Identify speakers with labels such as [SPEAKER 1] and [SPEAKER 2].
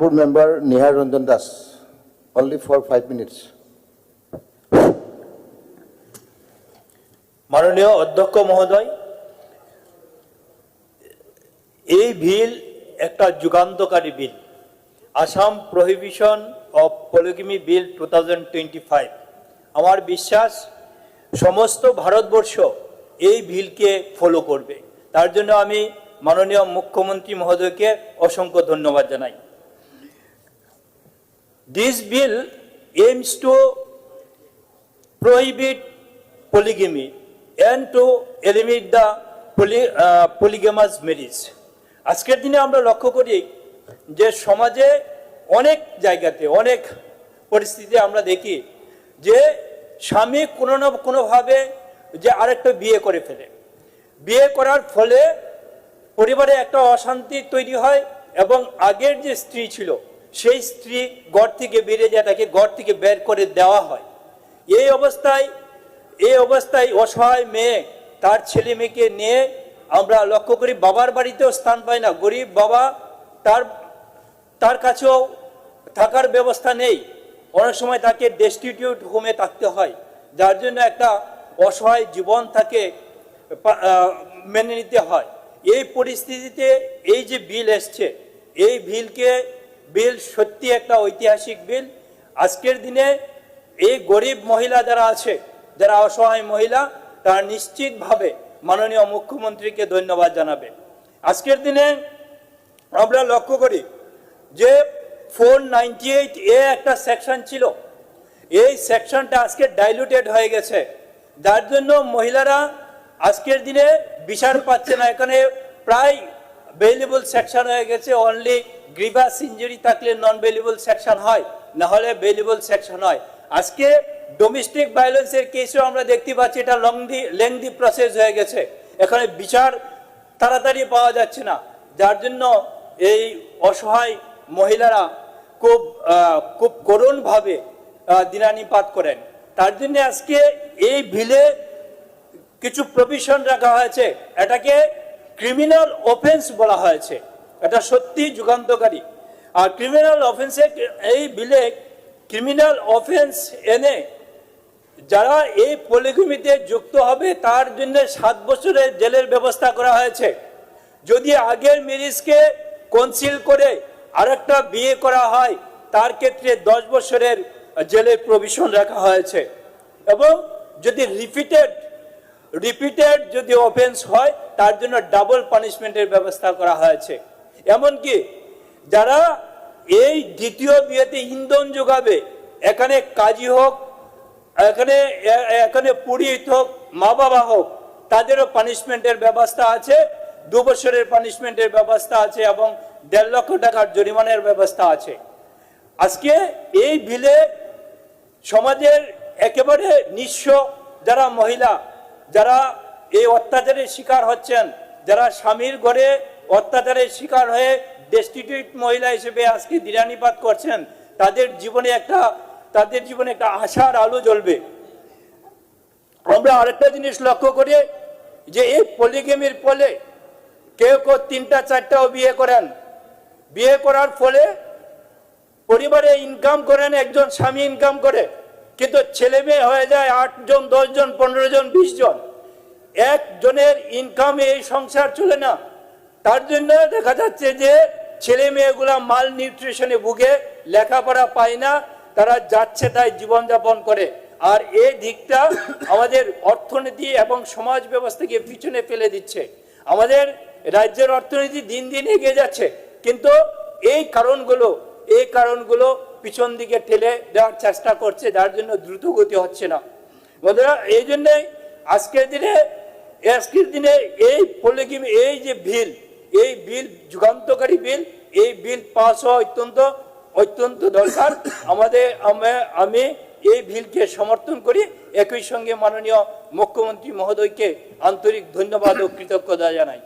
[SPEAKER 1] Honorable Member Nihar Ranjan Das, only for five minutes.
[SPEAKER 2] মাননীয় অধ্যক্ষ মহোদয় এই বিল একটা যুগান্তকারী bill. Assam prohibition of polygamy bill two আমার বিশ্বাস সমস্ত ভারতবর্ষ এই বিলকে ফলো করবে। তার জন্য আমি মাননীয় মুখ্যমন্ত্রী মহোদয়কে অসংখ্য ধন্যবাদ জানাই। This bill aims to prohibit polygamy and to eliminate the poly, uh, polygamous marriage. আজকের দিনে আমরা লক্ষ্য করি যে সমাজে অনেক জায়গাতে অনেক পরিস্থিতি আমরা দেখি যে স্বামী কোনো না কোনোভাবে যে আরেকটা বিয়ে করে ফেলে। বিয়ে করার ফলে পরিবারে একটা অশান্তি তৈরি হয় এবং আগের যে স্ত্রী ছিল সেই স্ত্রী ঘর থেকে বেরিয়ে যায়, তাকে ঘর থেকে বের করে দেওয়া হয়। এই অবস্থায় এই অবস্থায় অসহায় মেয়ে, তার ছেলে মেয়েকে নিয়ে আমরা লক্ষ্য করি, বাবার বাড়িতেও স্থান পায় না। গরিব বাবা তার তার কাছেও থাকার ব্যবস্থা নেই। অনেক সময় তাকে ডেস্টিটিউট হোমে থাকতে হয়, যার জন্য একটা অসহায় জীবন তাকে মেনে নিতে হয়। এই পরিস্থিতিতে এই যে বিল এসছে, এই বিলকে বিল, সত্যি একটা ঐতিহাসিক বিল। আজকের দিনে এই গরিব মহিলা যারা আছে, যারা অসহায় মহিলা, তারা নিশ্চিতভাবে মাননীয় মুখ্যমন্ত্রীকে ধন্যবাদ জানাবে। আজকের দিনে আমরা লক্ষ্য করি যে ফোর নাইনটি এইট এ একটা সেকশন ছিল। এই সেকশনটা আজকে ডাইলুটেড হয়ে গেছে। যার জন্য মহিলারা আজকের দিনে বিচার পাচ্ছে না। এখানে প্রায় ভেলিবল সেকশন হয়ে গেছে অনলি গ্রিভাস ইঞ্জুরি থাকলে নন ভেলিবল সেকশন হয়, না হলে ভেলিবল সেকশন হয়। আজকে ডোমেস্টিক ভায়োলেন্সের কেসও আমরা দেখতে পাচ্ছি, এটা লংদি লেংদি প্রসেস হয়ে গেছে। এখানে বিচার তাড়াতাড়ি পাওয়া যাচ্ছে না। যার জন্য এই অসহায় মহিলারা খুব খুব করুণভাবে দিনানিপাত করেন। তার জন্য আজকে এই ভিলে কিছু প্রভিশন রাখা হয়েছে। এটাকে ক্রিমিনাল অফেন্স বলা হয়েছে। এটা সত্যি যুগান্তকারী। আর ক্রিমিনাল অফেন্সে এই বিলে ক্রিমিনাল অফেন্স এনে যারা এই পলিগমিতে যুক্ত হবে, তার জন্য সাত বছরের জেলের ব্যবস্থা করা হয়েছে। যদি আগের ম্যারেজকে কনসিল করে আরেকটা বিয়ে করা হয়, তার ক্ষেত্রে দশ বছরের জেলের প্রভিশন রাখা হয়েছে। এবং যদি রিপিটেড রিপিটেড যদি অফেন্স হয়, তার জন্য ডাবল পানিশমেন্টের ব্যবস্থা করা হয়েছে। এমনকি যারা এই দ্বিতীয় বিয়েতে ইন্ধন যোগাবে, এখানে কাজী হোক, এখানে এখানে পুরোহিত হোক মা বাবা হোক, তাদেরও পানিশমেন্টের ব্যবস্থা আছে, দু বছরের পানিশমেন্টের ব্যবস্থা আছে এবং দেড় লক্ষ টাকার জরিমানের ব্যবস্থা আছে। আজকে এই বিলে সমাজের একেবারে নিঃস্ব যারা মহিলা যারা এই অত্যাচারের শিকার হচ্ছেন, যারা স্বামীর ঘরে অত্যাচারের শিকার হয়ে ডেস্টিটিউট মহিলা হিসেবে আজকে দিরানিপাত করছেন, তাদের জীবনে একটা, তাদের জীবনে একটা আশার আলো জ্বলবে। আমরা আরেকটা জিনিস লক্ষ্য করি, যে এই পলিগেমির ফলে কেউ কেউ তিনটা, চারটাও বিয়ে করেন। বিয়ে করার ফলে পরিবারে ইনকাম করেন, একজন স্বামী ইনকাম করে। কিন্তু ছেলে মেয়ে হয়ে যায় আটজন, দশজন পনেরো জন বিশ জন একজনের ইনকামে এই সংসার চলে না। তার জন্য দেখা যাচ্ছে যে ছেলে মেয়েগুলা মাল নিউট্রিশনে ভুগে, লেখাপড়া পায় না, তারা যাচ্ছে তাই জীবনযাপন করে। আর এই দিকটা আমাদের অর্থনীতি এবং সমাজ ব্যবস্থাকে পিছনে ফেলে দিচ্ছে। আমাদের রাজ্যের অর্থনীতি দিন দিন এগিয়ে যাচ্ছে। কিন্তু এই কারণগুলো এই কারণগুলো পিছন দিকে ঠেলে দেওয়ার চেষ্টা করছে, যার জন্য দ্রুত গতি হচ্ছে না। বন্ধুরা, এই জন্যই আজকের দিনে আজকের দিনে এই পলিগিম, এই যে বিল, এই বিল, যুগান্তকারী বিল, এই বিল পাস হওয়া অত্যন্ত অত্যন্ত দরকার। আমাদের আমি এই বিলকে সমর্থন করি। একই সঙ্গে মাননীয় মুখ্যমন্ত্রী মহোদয়কে আন্তরিক ধন্যবাদ ও কৃতজ্ঞতা জানাই।